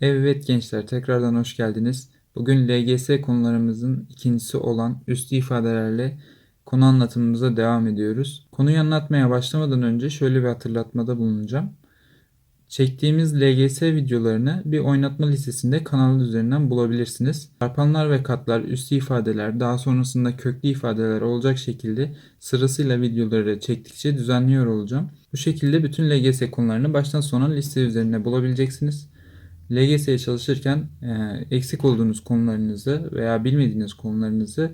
Evet gençler tekrardan hoş geldiniz. Bugün LGS konularımızın ikincisi olan üstü ifadelerle konu anlatımımıza devam ediyoruz. Konuyu anlatmaya başlamadan önce şöyle bir hatırlatmada bulunacağım. Çektiğimiz LGS videolarını bir oynatma listesinde kanal üzerinden bulabilirsiniz. Çarpanlar ve katlar, üstü ifadeler, daha sonrasında köklü ifadeler olacak şekilde sırasıyla videoları çektikçe düzenliyor olacağım. Bu şekilde bütün LGS konularını baştan sona liste üzerinde bulabileceksiniz. LGS'ye çalışırken e, eksik olduğunuz konularınızı veya bilmediğiniz konularınızı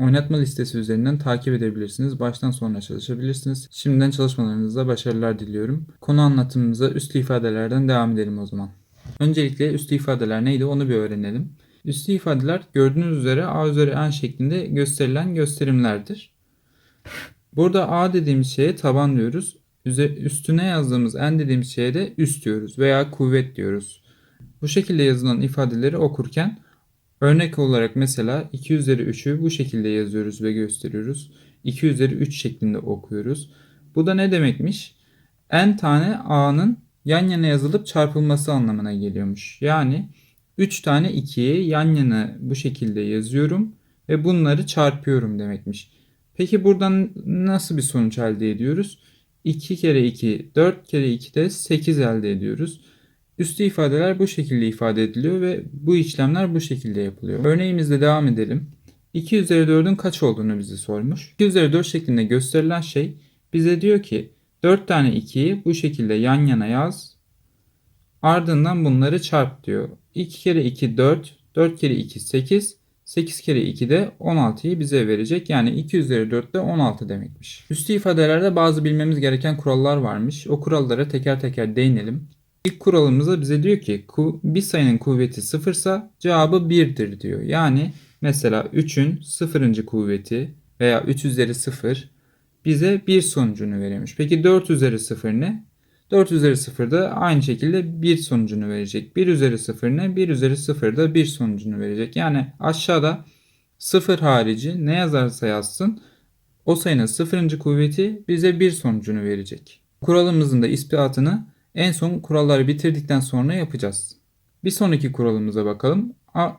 oynatma listesi üzerinden takip edebilirsiniz. Baştan sona çalışabilirsiniz. Şimdiden çalışmalarınızda başarılar diliyorum. Konu anlatımımıza üslü ifadelerden devam edelim o zaman. Öncelikle üslü ifadeler neydi onu bir öğrenelim. Üslü ifadeler gördüğünüz üzere A üzeri N şeklinde gösterilen gösterimlerdir. Burada A dediğimiz şeye taban diyoruz. Üstüne yazdığımız N dediğimiz şeye de üst diyoruz veya kuvvet diyoruz. Bu şekilde yazılan ifadeleri okurken örnek olarak mesela 2 üzeri 3'ü bu şekilde yazıyoruz ve gösteriyoruz. 2 üzeri 3 şeklinde okuyoruz. Bu da ne demekmiş? N tane A'nın yan yana yazılıp çarpılması anlamına geliyormuş. Yani 3 tane 2'yi yan yana bu şekilde yazıyorum ve bunları çarpıyorum demekmiş. Peki buradan nasıl bir sonuç elde ediyoruz? 2 kere 2 4 kere 2 de 8 elde ediyoruz. Üstü ifadeler bu şekilde ifade ediliyor ve bu işlemler bu şekilde yapılıyor. Örneğimizle devam edelim. 2 üzeri 4'ün kaç olduğunu bize sormuş. 2 üzeri 4 şeklinde gösterilen şey bize diyor ki 4 tane 2'yi bu şekilde yan yana yaz. Ardından bunları çarp diyor. 2 kere 2 4, 4 kere 2 8, 8 kere 2 de 16'yı bize verecek. Yani 2 üzeri 4 de 16 demekmiş. Üstü ifadelerde bazı bilmemiz gereken kurallar varmış. O kurallara teker teker değinelim. İlk kuralımızda bize diyor ki bir sayının kuvveti sıfırsa cevabı 1'dir diyor. Yani mesela 3'ün sıfırıncı kuvveti veya 3 üzeri 0 bize 1 sonucunu veriyormuş. Peki 4 üzeri 0 ne? 4 üzeri 0 da aynı şekilde 1 sonucunu verecek. 1 üzeri 0 ne? 1 üzeri 0 da 1 sonucunu verecek. Yani aşağıda 0 harici ne yazarsa yazsın o sayının sıfırıncı kuvveti bize 1 sonucunu verecek. Kuralımızın da ispatını en son kuralları bitirdikten sonra yapacağız. Bir sonraki kuralımıza bakalım. A,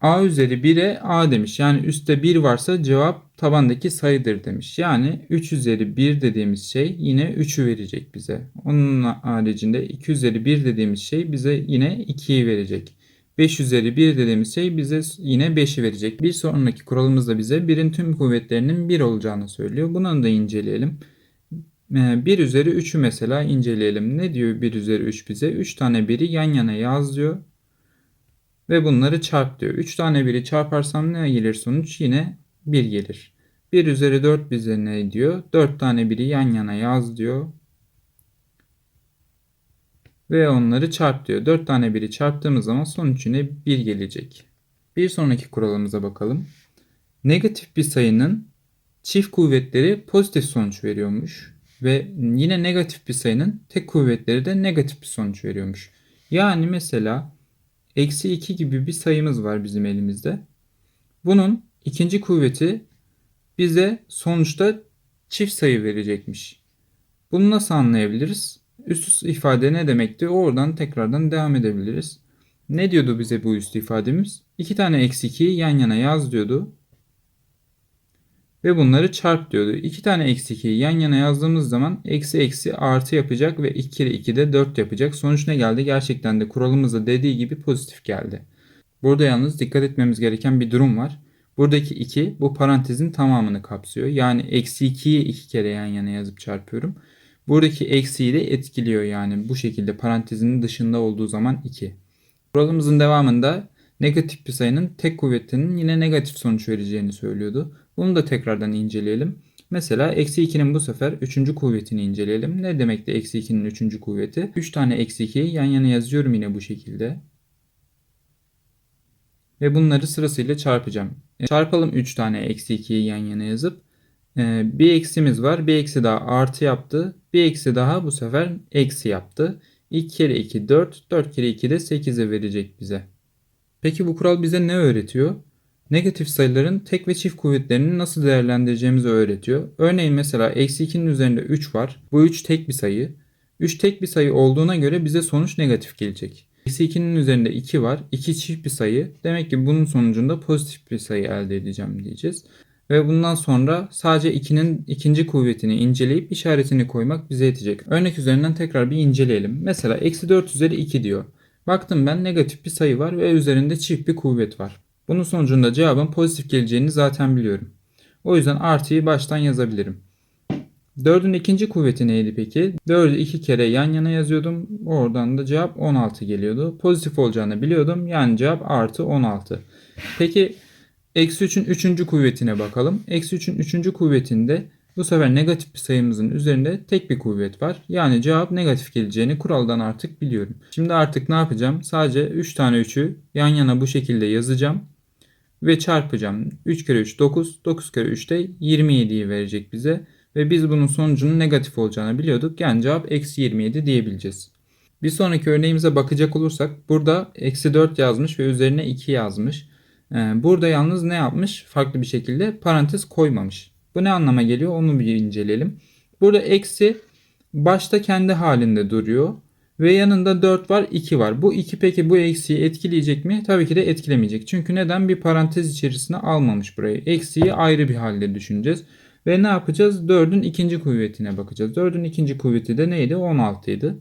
A üzeri 1'e A demiş. Yani üstte 1 varsa cevap tabandaki sayıdır demiş. Yani 3 üzeri 1 dediğimiz şey yine 3'ü verecek bize. Onun haricinde 2 üzeri 1 dediğimiz şey bize yine 2'yi verecek. 5 üzeri 1 dediğimiz şey bize yine 5'i verecek. Bir sonraki kuralımız da bize 1'in tüm kuvvetlerinin 1 olacağını söylüyor. Bunu da inceleyelim. 1 üzeri 3'ü mesela inceleyelim. Ne diyor 1 üzeri 3 bize? 3 tane 1'i yan yana yaz diyor. Ve bunları çarp diyor. 3 tane 1'i çarparsam ne gelir sonuç? Yine 1 gelir. 1 üzeri 4 bize ne diyor? 4 tane 1'i yan yana yaz diyor. Ve onları çarp diyor. 4 tane 1'i çarptığımız zaman sonuç yine 1 gelecek. Bir sonraki kuralımıza bakalım. Negatif bir sayının çift kuvvetleri pozitif sonuç veriyormuş. Ve yine negatif bir sayının tek kuvvetleri de negatif bir sonuç veriyormuş. Yani mesela eksi 2 gibi bir sayımız var bizim elimizde. Bunun ikinci kuvveti bize sonuçta çift sayı verecekmiş. Bunu nasıl anlayabiliriz? Üst üste ifade ne demekti? Oradan tekrardan devam edebiliriz. Ne diyordu bize bu üst ifademiz? İki tane eksi 2'yi yan yana yaz diyordu. Ve bunları çarp diyordu. 2 tane eksi 2'yi yan yana yazdığımız zaman eksi eksi artı yapacak ve 2 kere 2 de 4 yapacak. Sonuç ne geldi? Gerçekten de kuralımızda dediği gibi pozitif geldi. Burada yalnız dikkat etmemiz gereken bir durum var. Buradaki 2 bu parantezin tamamını kapsıyor. Yani eksi 2'yi 2 kere yan yana yazıp çarpıyorum. Buradaki eksiyi de etkiliyor yani bu şekilde parantezinin dışında olduğu zaman 2. Kuralımızın devamında negatif bir sayının tek kuvvetinin yine negatif sonuç vereceğini söylüyordu. Bunu da tekrardan inceleyelim. Mesela eksi 2'nin bu sefer 3. kuvvetini inceleyelim. Ne demekti eksi 2'nin 3. kuvveti? 3 tane eksi 2'yi yan yana yazıyorum yine bu şekilde. Ve bunları sırasıyla çarpacağım. E, Çarpalım 3 tane eksi 2'yi yan yana yazıp. e, Bir eksimiz var. Bir eksi daha artı yaptı. Bir eksi daha bu sefer eksi yaptı. 2 kere 2 4. 4 kere 2 de 8'e verecek bize. Peki bu kural bize ne öğretiyor? Negatif sayıların tek ve çift kuvvetlerini nasıl değerlendireceğimizi öğretiyor. Örneğin mesela eksi 2'nin üzerinde 3 var. Bu 3 tek bir sayı. 3 tek bir sayı olduğuna göre bize sonuç negatif gelecek. Eksi 2'nin üzerinde 2 var. 2 çift bir sayı. Demek ki bunun sonucunda pozitif bir sayı elde edeceğim diyeceğiz. Ve bundan sonra sadece 2'nin ikinci kuvvetini inceleyip işaretini koymak bize yetecek. Örnek üzerinden tekrar bir inceleyelim. Mesela eksi 4 üzeri 2 diyor. Baktım ben negatif bir sayı var ve üzerinde çift bir kuvvet var. Bunun sonucunda cevabın pozitif geleceğini zaten biliyorum. O yüzden artıyı baştan yazabilirim. 4'ün ikinci kuvveti neydi peki? 4'ü iki kere yan yana yazıyordum. Oradan da cevap 16 geliyordu. Pozitif olacağını biliyordum. Yani cevap artı 16. Peki eksi 3'ün üçüncü kuvvetine bakalım. Eksi 3'ün üçüncü kuvvetinde bu sefer negatif bir sayımızın üzerinde tek bir kuvvet var. Yani cevap negatif geleceğini kuraldan artık biliyorum. Şimdi artık ne yapacağım? Sadece 3 tane 3'ü yan yana bu şekilde yazacağım. Ve çarpacağım. 3 kere 3 9. 9 kere 3 de 27'yi verecek bize. Ve biz bunun sonucunun negatif olacağını biliyorduk. Yani cevap eksi 27 diyebileceğiz. Bir sonraki örneğimize bakacak olursak burada eksi 4 yazmış ve üzerine 2 yazmış. Ee, burada yalnız ne yapmış? Farklı bir şekilde parantez koymamış. Bu ne anlama geliyor onu bir inceleyelim. Burada eksi başta kendi halinde duruyor. Ve yanında 4 var 2 var. Bu 2 peki bu eksiği etkileyecek mi? Tabii ki de etkilemeyecek. Çünkü neden? Bir parantez içerisine almamış burayı. Eksiği ayrı bir halde düşüneceğiz. Ve ne yapacağız? 4'ün ikinci kuvvetine bakacağız. 4'ün ikinci kuvveti de neydi? 16 idi.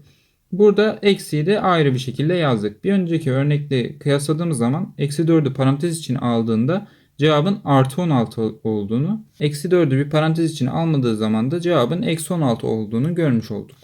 Burada eksiği de ayrı bir şekilde yazdık. Bir önceki örnekle kıyasladığımız zaman eksi 4'ü parantez için aldığında cevabın artı 16 olduğunu, eksi 4'ü bir parantez için almadığı zaman da cevabın eksi 16 olduğunu görmüş olduk.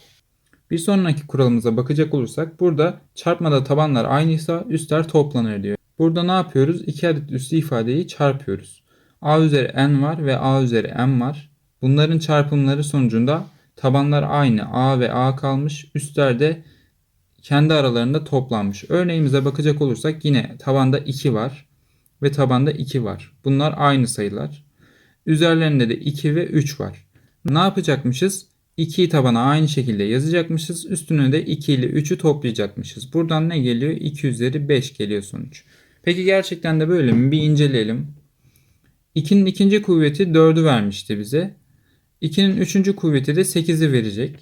Bir sonraki kuralımıza bakacak olursak burada çarpmada tabanlar aynıysa üstler toplanır diyor. Burada ne yapıyoruz? İki adet üslü ifadeyi çarpıyoruz. a üzeri n var ve a üzeri m var. Bunların çarpımları sonucunda tabanlar aynı a ve a kalmış. Üstler de kendi aralarında toplanmış. Örneğimize bakacak olursak yine tabanda 2 var ve tabanda 2 var. Bunlar aynı sayılar. Üzerlerinde de 2 ve 3 var. Ne yapacakmışız? 2'yi tabana aynı şekilde yazacakmışız. Üstüne de 2 ile 3'ü toplayacakmışız. Buradan ne geliyor? 2 üzeri 5 geliyor sonuç. Peki gerçekten de böyle mi? Bir inceleyelim. 2'nin ikinci kuvveti 4'ü vermişti bize. 2'nin üçüncü kuvveti de 8'i verecek.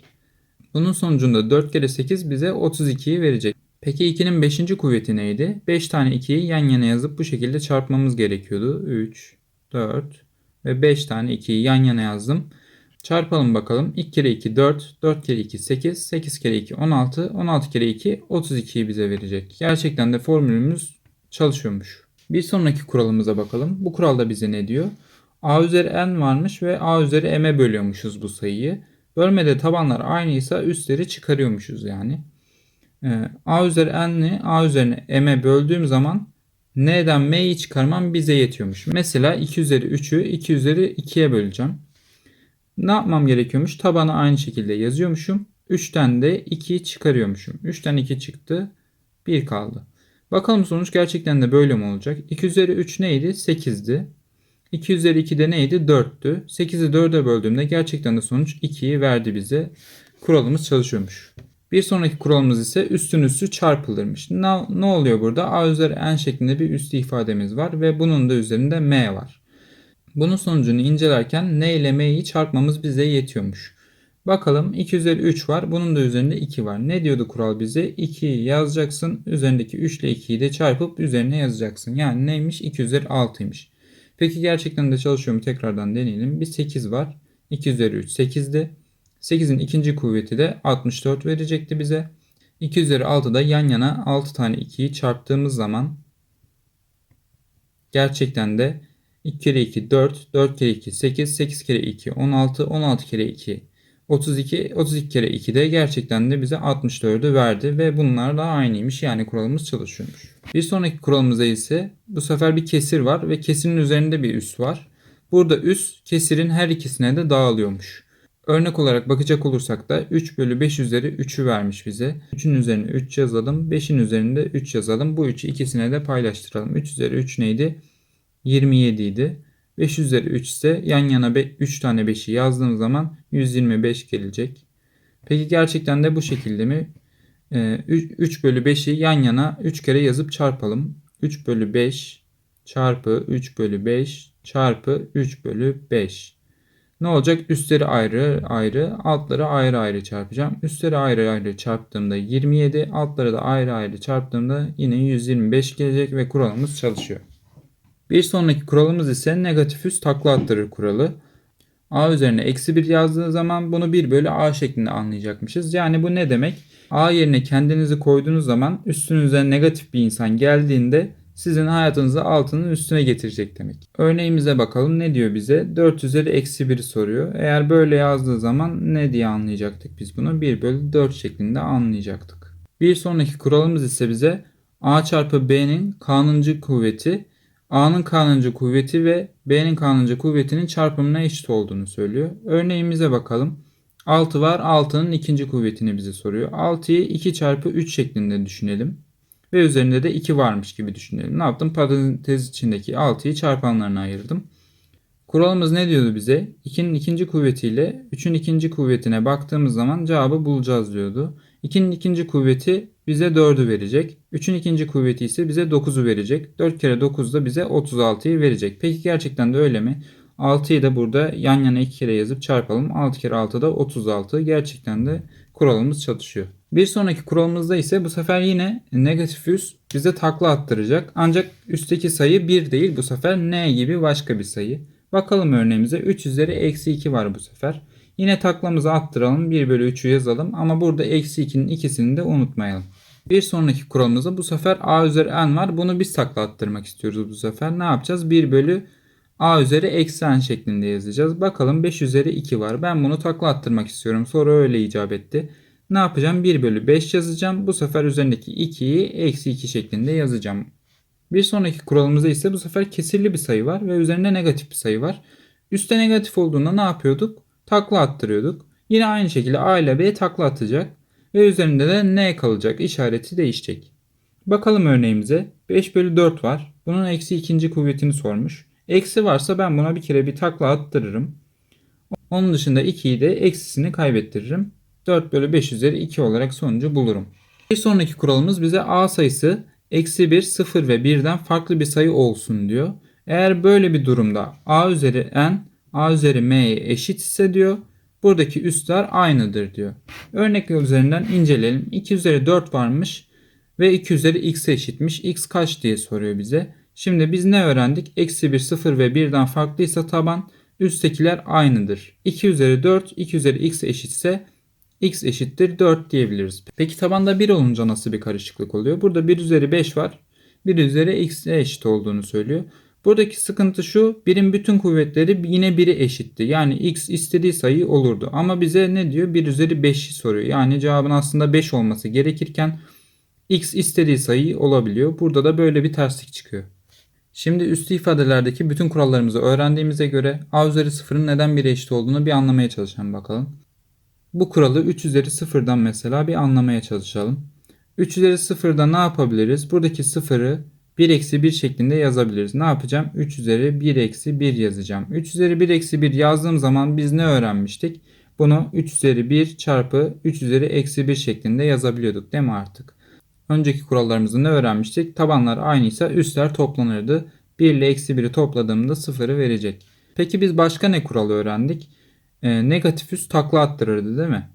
Bunun sonucunda 4 kere 8 bize 32'yi verecek. Peki 2'nin 5. kuvveti neydi? 5 tane 2'yi yan yana yazıp bu şekilde çarpmamız gerekiyordu. 3, 4 ve 5 tane 2'yi yan yana yazdım. Çarpalım bakalım. 2 kere 2 4, 4 kere 2 8, 8 kere 2 16, 16 kere 2 32'yi bize verecek. Gerçekten de formülümüz çalışıyormuş. Bir sonraki kuralımıza bakalım. Bu kuralda bize ne diyor? A üzeri n varmış ve A üzeri m'e bölüyormuşuz bu sayıyı. Bölmede tabanlar aynıysa üstleri çıkarıyormuşuz yani. Ee, A üzeri n'i A üzerine m'e böldüğüm zaman n'den m'yi çıkarmam bize yetiyormuş. Mesela 2 üzeri 3'ü 2 üzeri 2'ye böleceğim. Ne yapmam gerekiyormuş? Tabanı aynı şekilde yazıyormuşum. 3'ten de 2'yi çıkarıyormuşum. 3'ten 2 çıktı. 1 kaldı. Bakalım sonuç gerçekten de böyle mi olacak? 2 üzeri 3 neydi? 8'di. 2 üzeri 2 de neydi? 4'tü. 8'i 4'e böldüğümde gerçekten de sonuç 2'yi verdi bize. Kuralımız çalışıyormuş. Bir sonraki kuralımız ise üstün üstü çarpılırmış. Ne, ne oluyor burada? A üzeri n şeklinde bir üstü ifademiz var ve bunun da üzerinde m var. Bunun sonucunu incelerken n ile m'yi çarpmamız bize yetiyormuş. Bakalım 2 üzeri 3 var. Bunun da üzerinde 2 var. Ne diyordu kural bize? 2'yi yazacaksın. Üzerindeki 3 ile 2'yi de çarpıp üzerine yazacaksın. Yani neymiş? 2 üzeri 6'ymış. Peki gerçekten de çalışıyor mu? Tekrardan deneyelim. Bir 8 var. 2 üzeri 3 8'di. 8'in ikinci kuvveti de 64 verecekti bize. 2 üzeri 6'da yan yana 6 tane 2'yi çarptığımız zaman gerçekten de 2 kere 2 4, 4 kere 2 8, 8 kere 2 16, 16 kere 2 32, 32 kere 2 de gerçekten de bize 64'ü verdi ve bunlar da aynıymış yani kuralımız çalışıyormuş. Bir sonraki kuralımızda ise bu sefer bir kesir var ve kesirin üzerinde bir üs var. Burada üs kesirin her ikisine de dağılıyormuş. Örnek olarak bakacak olursak da 3 bölü 5 üzeri 3'ü vermiş bize. 3'ün üzerine 3 yazalım. 5'in üzerinde 3 yazalım. Bu 3'ü ikisine de paylaştıralım. 3 üzeri 3 neydi? 27 idi. 5 üzeri 3 ise yan yana 3 tane 5'i yazdığım zaman 125 gelecek. Peki gerçekten de bu şekilde mi? 3 bölü 5'i yan yana 3 kere yazıp çarpalım. 3 bölü 5 çarpı 3 bölü 5 çarpı 3 bölü 5. Ne olacak? Üstleri ayrı ayrı, altları ayrı ayrı çarpacağım. Üstleri ayrı ayrı çarptığımda 27, altları da ayrı ayrı çarptığımda yine 125 gelecek ve kuralımız çalışıyor. Bir sonraki kuralımız ise negatif üst takla attırır kuralı. A üzerine eksi 1 yazdığı zaman bunu 1 bölü A şeklinde anlayacakmışız. Yani bu ne demek? A yerine kendinizi koyduğunuz zaman üstünüze negatif bir insan geldiğinde sizin hayatınızı altının üstüne getirecek demek. Örneğimize bakalım ne diyor bize? 4 üzeri eksi 1 soruyor. Eğer böyle yazdığı zaman ne diye anlayacaktık biz bunu? 1 bölü 4 şeklinde anlayacaktık. Bir sonraki kuralımız ise bize A çarpı B'nin kanuncu kuvveti A'nın kanuncu kuvveti ve B'nin kanuncu kuvvetinin çarpımına eşit olduğunu söylüyor. Örneğimize bakalım. 6 var. 6'nın ikinci kuvvetini bize soruyor. 6'yı 2 çarpı 3 şeklinde düşünelim. Ve üzerinde de 2 varmış gibi düşünelim. Ne yaptım? Parantez içindeki 6'yı çarpanlarına ayırdım. Kuralımız ne diyordu bize? 2'nin ikinci kuvvetiyle 3'ün ikinci kuvvetine baktığımız zaman cevabı bulacağız diyordu. 2'nin ikinci kuvveti bize 4'ü verecek. 3'ün ikinci kuvveti ise bize 9'u verecek. 4 kere 9 da bize 36'yı verecek. Peki gerçekten de öyle mi? 6'yı da burada yan yana 2 kere yazıp çarpalım. 6 kere 6 da 36. Gerçekten de kuralımız çalışıyor. Bir sonraki kuralımızda ise bu sefer yine negatif üst bize takla attıracak. Ancak üstteki sayı 1 değil bu sefer n gibi başka bir sayı. Bakalım örneğimize 3 üzeri eksi 2 var bu sefer. Yine taklamızı attıralım 1 bölü 3'ü yazalım ama burada eksi 2'nin ikisini de unutmayalım. Bir sonraki kuralımızda bu sefer a üzeri n var. Bunu biz takla attırmak istiyoruz bu sefer. Ne yapacağız? 1 bölü a üzeri eksi n şeklinde yazacağız. Bakalım 5 üzeri 2 var. Ben bunu takla attırmak istiyorum. Sonra öyle icap etti. Ne yapacağım? 1 bölü 5 yazacağım. Bu sefer üzerindeki 2'yi eksi 2 şeklinde yazacağım. Bir sonraki kuralımızda ise bu sefer kesirli bir sayı var ve üzerinde negatif bir sayı var. Üste negatif olduğunda ne yapıyorduk? Takla attırıyorduk. Yine aynı şekilde A ile B takla atacak ve üzerinde de N kalacak. işareti değişecek. Bakalım örneğimize. 5 bölü 4 var. Bunun eksi ikinci kuvvetini sormuş. Eksi varsa ben buna bir kere bir takla attırırım. Onun dışında 2'yi de eksisini kaybettiririm. 4 bölü 5 üzeri 2 olarak sonucu bulurum. Bir sonraki kuralımız bize A sayısı eksi 1, 0 ve 1'den farklı bir sayı olsun diyor. Eğer böyle bir durumda A üzeri n, A üzeri m'ye eşit ise diyor. Buradaki üstler aynıdır diyor. Örnekler üzerinden inceleyelim. 2 üzeri 4 varmış ve 2 üzeri x eşitmiş. x kaç diye soruyor bize. Şimdi biz ne öğrendik? Eksi 1, 0 ve 1'den farklıysa taban üsttekiler aynıdır. 2 üzeri 4, 2 üzeri x eşitse x eşittir 4 diyebiliriz. Peki tabanda 1 olunca nasıl bir karışıklık oluyor? Burada 1 üzeri 5 var. 1 üzeri x'e eşit olduğunu söylüyor. Buradaki sıkıntı şu. Birin bütün kuvvetleri yine 1'e eşitti. Yani x istediği sayı olurdu. Ama bize ne diyor? 1 üzeri 5'i soruyor. Yani cevabın aslında 5 olması gerekirken x istediği sayı olabiliyor. Burada da böyle bir terslik çıkıyor. Şimdi üstü ifadelerdeki bütün kurallarımızı öğrendiğimize göre a üzeri 0'ın neden 1'e eşit olduğunu bir anlamaya çalışalım bakalım. Bu kuralı 3 üzeri 0'dan mesela bir anlamaya çalışalım. 3 üzeri 0'da ne yapabiliriz? Buradaki 0'ı 1 eksi 1 şeklinde yazabiliriz. Ne yapacağım? 3 üzeri 1 eksi 1 yazacağım. 3 üzeri 1 eksi 1 yazdığım zaman biz ne öğrenmiştik? Bunu 3 üzeri 1 çarpı 3 üzeri eksi 1 şeklinde yazabiliyorduk değil mi artık? Önceki kurallarımızda ne öğrenmiştik? Tabanlar aynıysa üstler toplanırdı. 1 ile eksi 1'i topladığımda 0'ı verecek. Peki biz başka ne kuralı öğrendik? Ee, negatif üst takla attırırdı değil mi?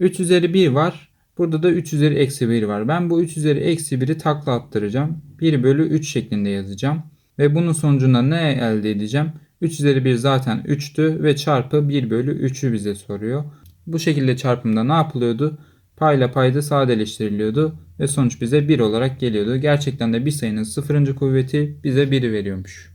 3 üzeri 1 var. Burada da 3 üzeri eksi 1 var. Ben bu 3 üzeri eksi 1'i takla attıracağım. 1 bölü 3 şeklinde yazacağım. Ve bunun sonucunda ne elde edeceğim? 3 üzeri 1 zaten 3'tü ve çarpı 1 bölü 3'ü bize soruyor. Bu şekilde çarpımda ne yapılıyordu? Payla payda sadeleştiriliyordu ve sonuç bize 1 olarak geliyordu. Gerçekten de bir sayının sıfırıncı kuvveti bize 1'i veriyormuş.